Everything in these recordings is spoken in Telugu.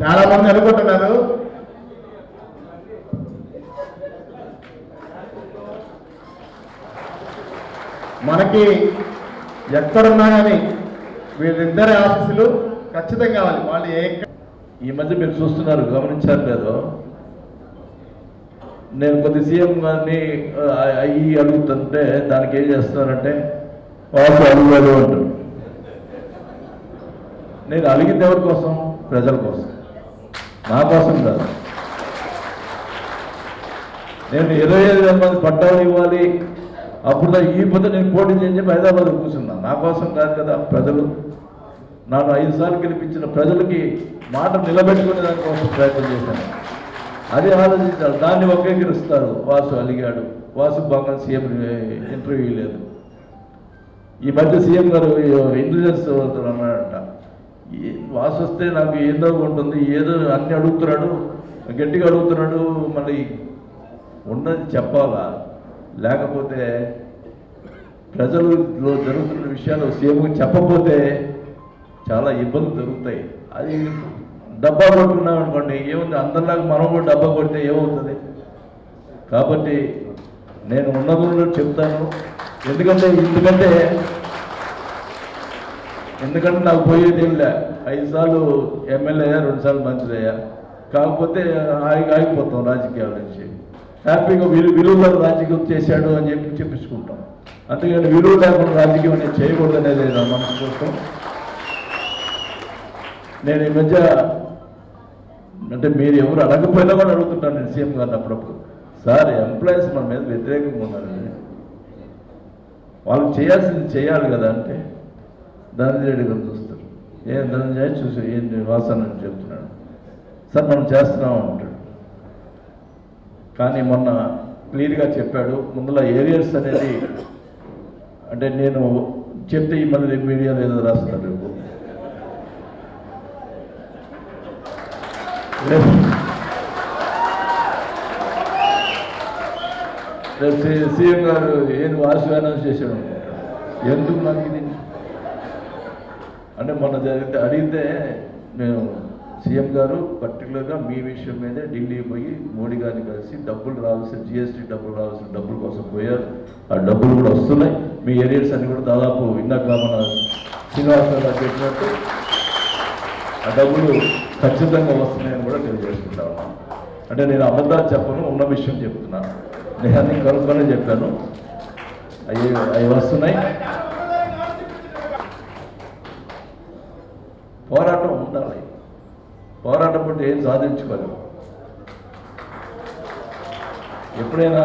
చాలా మంది అనుకుంటున్నారు. మనకి ఎక్కడున్నా కానీ వీళ్ళిద్దరి ఆఫీసులు ఖచ్చితంగా కావాలి. వాళ్ళు ఏ ఈ మధ్య మీరు చూస్తున్నారు గమనించారు లేదో నేను కొద్ది సీఎం గారిని అయ్యి అడుగుతుంటే దానికి ఏం చేస్తున్నారంటే వాళ్ళు అడుగులేదు అంటారు. నేను అడిగింది ఎవరి కోసం? ప్రజల కోసం. నా కోసం కాదు. నేను ఇరవై ఐదు వేల మంది పట్టాలు ఇవ్వాలి. అప్పుడు ఈ పొద్దు నేను పోటీ చేయని చెప్పి హైదరాబాద్ కూర్చున్నాను నా కోసం కాదు కదా ప్రజలు. నన్ను ఐదు సార్లు గెలిపించిన ప్రజలకి మాట నిలబెట్టుకునే దానికోసం ప్రయత్నం చేశాను. అది ఆలోచించాలి. దాన్ని వక్రీకరిస్తారు. వాసు అలిగాడు. వాసు బాగా సీఎం ఇంటర్వ్యూ లేదు. ఈ మధ్య సీఎం గారు ఇంటెలిజెన్స్ అన్నాడంట. వాసు వస్తే నాకు ఏదో ఉంటుంది ఏదో అన్ని అడుగుతున్నాడు గట్టిగా అడుగుతున్నాడు మళ్ళీ ఉన్నది చెప్పాలా? లేకపోతే ప్రజలలో జరుగుతున్న విషయాలు సీఎంకి చెప్పకపోతే చాలా ఇబ్బందులు జరుగుతాయి. అది డబ్బా కొట్టుకున్నాం అనుకోండి ఏముంది? అందరిలాగా మనం కూడా డబ్బా కొడితే ఏమవుతుంది? కాబట్టి నేను ఉన్నది చెప్తాను. ఎందుకంటే ఎందుకంటే ఎందుకంటే నాకు పోయేది ఏం లే. ఐదు సార్లు ఎమ్మెల్యే అయ్యా రెండు సార్లు మంత్రి అయ్యా. కాకపోతే ఆగి ఆగిపోతాం రాజకీయాల నుంచి. హ్యాపీగా విలు విలువ రాజకీయం చేశాడు అని చెప్పి చెప్పించుకుంటాం. అందుకని విలువ లేకుండా రాజకీయం నేను చేయకూడదు అనేది నా మనసు కోసం. నేను ఈ మధ్య అంటే మీరు ఎవరు అడగకపోయినా కూడా అడుగుతుంటాను నేను సీఎం గారిని అప్పుడప్పుడు. సార్ ఎంప్లాయీస్ మన మీద వ్యతిరేకంగా ఉన్నారండి. వాళ్ళు చేయాల్సింది చేయాలి కదా అంటే. ధనంజయ గారు చూస్తారు. ఏం ధనంజయ చూసి ఏంటి వాసన అని చెప్తున్నాడు. సార్ మనం చేస్తున్నాం అంటాడు. కానీ మొన్న క్లియర్గా చెప్పాడు ముందులో ఏరియర్స్ అనేది అంటే నేను చెప్తే ఈ మళ్ళీ రేపు మీడియాలో ఏదో రాస్తారు రేపు. రేపు. సి- సీఎం గారు ఏది వాసు అనౌన్స్ చేశాడు? ఎందుకు నాకు ఇది అంటే మొన్న జరిగితే అడిగితే నేను సీఎం గారు పర్టికులర్గా మీ విషయం మీదే ఢిల్లీ పోయి మోడీ గారిని కలిసి డబ్బులు రావాల్సిన జిఎస్టీ డబ్బులు రావాల్సిన డబ్బుల కోసం పోయారు. ఆ డబ్బులు కూడా వస్తున్నాయి. మీ ఏరియర్స్ అన్ని కూడా దాదాపు ఇందాక మన శ్రీనివాసరావు పెట్టినట్టు చెప్పినట్టు ఆ డబ్బులు ఖచ్చితంగా వస్తున్నాయని కూడా తెలియజేసుకుంటాను. అంటే నేను అబద్ధాలు చెప్పను ఉన్న విషయం చెప్తున్నాను. నేను అన్ని కనుక్కొని చెప్పాను. అవి అవి వస్తున్నాయి. పోరాటం ఉండాలి. పోరాటం పట్టి ఏం సాధించుకోలేము ఎప్పుడైనా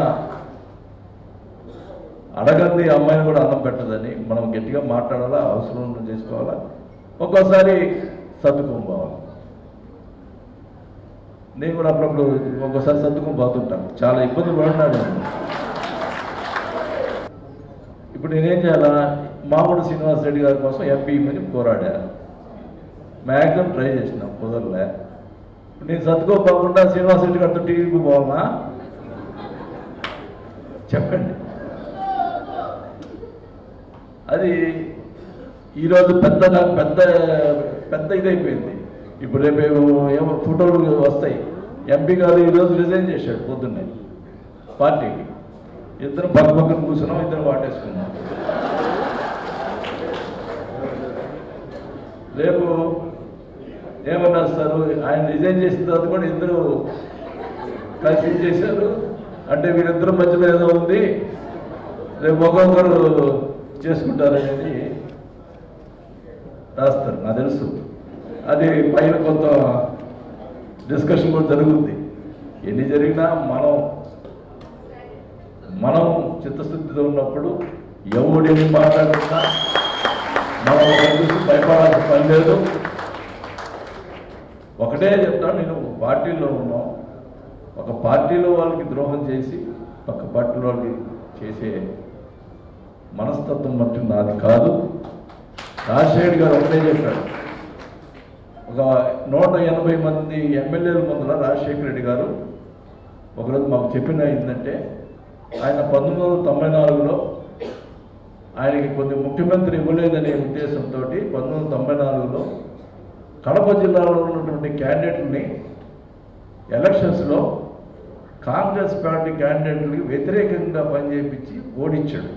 అడగంది అమ్మాయిని కూడా అన్నం పెట్టదని. మనం గట్టిగా మాట్లాడాలా అవసరం చేసుకోవాలా? ఒక్కోసారి సర్దుకొని పోవాలి. నేను కూడా అప్పుడప్పుడు ఒక్కోసారి సర్దుకొని పోతుంటాను. చాలా ఇబ్బందులు పడినాడు నేను. ఇప్పుడు నేనేం చేయాలా? మామూలు శ్రీనివాస్ రెడ్డి గారి కోసం ఎంపీ మీద పోరాడాను. మ్యాక్సిమం ట్రై చేసినా కుదరలే. నేను సర్దుకోపోకుండా శ్రీనివాస్ రెడ్డి గారితో టీవీకి పోవాలా? చెప్పండి. అది ఈరోజు పెద్ద పెద్ద పెద్ద ఇదైపోయింది. ఇప్పుడు రేపు ఏమో ఫోటోలు వస్తాయి. ఎంపీ గారు ఈరోజు రిజైన్ చేశాడు పొద్దున్నే. పార్టీకి. ఇద్దరు పక్క పక్కన కూర్చున్నాం ఇద్దరు వాటేసుకున్నాం. రేపు ఏమన్నా సార్? ఆయన రిజైన్ చేసిన తర్వాత కూడా ఇద్దరు కలిసి చేశారు. అంటే వీరిద్దరు మధ్యలో ఏదో ఉంది. రేపు ఒక్కొక్కరు చేసుకుంటారనేది రాస్తారు నాకు తెలుసు. అది పైన కొంత డిస్కషన్ కూడా జరుగుద్ది. ఎన్ని జరిగినా మనం మనం చిత్తశుద్ధితో ఉన్నప్పుడు ఎవడేమి మాట్లాడుతున్నా మనం భయపడాల్సిన పని లేదు. ఒకటే చెప్తాను నేను పార్టీలో ఉన్నాం. ఒక పార్టీలో వాళ్ళకి ద్రోహం చేసి ఒక పార్టీలో వాళ్ళకి చేసే మనస్తత్వం మట్టి నాది కాదు. రాజశేఖర్ గారు ఒకటే చెప్పాడు. ఒక నూట ఎనభై మంది ఎమ్మెల్యేల ముందర రాజశేఖర రెడ్డి గారు ఒకరోజు మాకు చెప్పిన ఏంటంటే ఆయన పంతొమ్మిది వందల తొంభై నాలుగులో ఆయనకి కొన్ని ముఖ్యమంత్రి ఇవ్వలేదనే ఉద్దేశంతో పంతొమ్మిది వందల తొంభై నాలుగులో కడప జిల్లాలో ఉన్నటువంటి క్యాండిడేట్ని ఎలక్షన్స్లో కాంగ్రెస్ పార్టీ క్యాండిడేట్లకి వ్యతిరేకంగా పనిచేయించి ఓడించాడు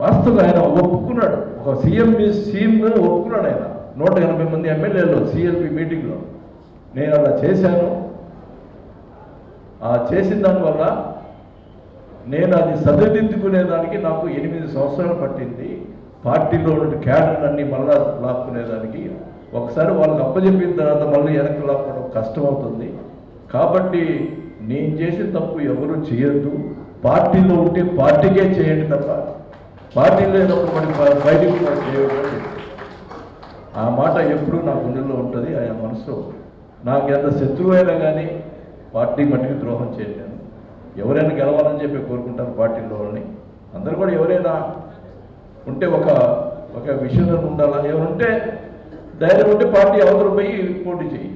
వాస్తవంగా ఆయన ఒప్పుకున్నాడు. ఒక సీఎం సీఎంగా ఒప్పుకున్నాడు ఆయన. నూట ఎనభై మంది ఎమ్మెల్యేలు సిఎల్పి మీటింగ్లో. నేను అలా చేశాను. ఆ చేసిన దానివల్ల నేను అది సరిదిద్దుకునేదానికి నాకు ఎనిమిది సంవత్సరాలు పట్టింది. పార్టీలో ఉన్న క్యాడర్ అన్ని మళ్ళా లాక్కునేదానికి ఒకసారి వాళ్ళకి అప్పచెప్పిన తర్వాత మళ్ళీ వెనక్కి లాక్కోవడం కష్టమవుతుంది. కాబట్టి నేను చేసిన తప్పు ఎవరు చేయొద్దు. పార్టీలో ఉంటే పార్టీకే చేయండి తప్ప పార్టీలో లేనప్పుడు బయటికి చేయడం ఆ మాట ఎప్పుడూ నా గుండెల్లో ఉంటుంది ఆయన మనసులో నాకు ఎంత శత్రువు అయినా కానీ పార్టీ మట్టికి ద్రోహం చేయలేను ఎవరైనా గెలవాలని చెప్పి కోరుకుంటారు పార్టీలో వాళ్ళని. అందరూ కూడా ఎవరైనా ఉంటే ఒక ఒక విషయంలో ఉండాలా? ఏమంటే ధైర్యం ఉంటే పార్టీ అవతల పోయి పోటీ చేయి.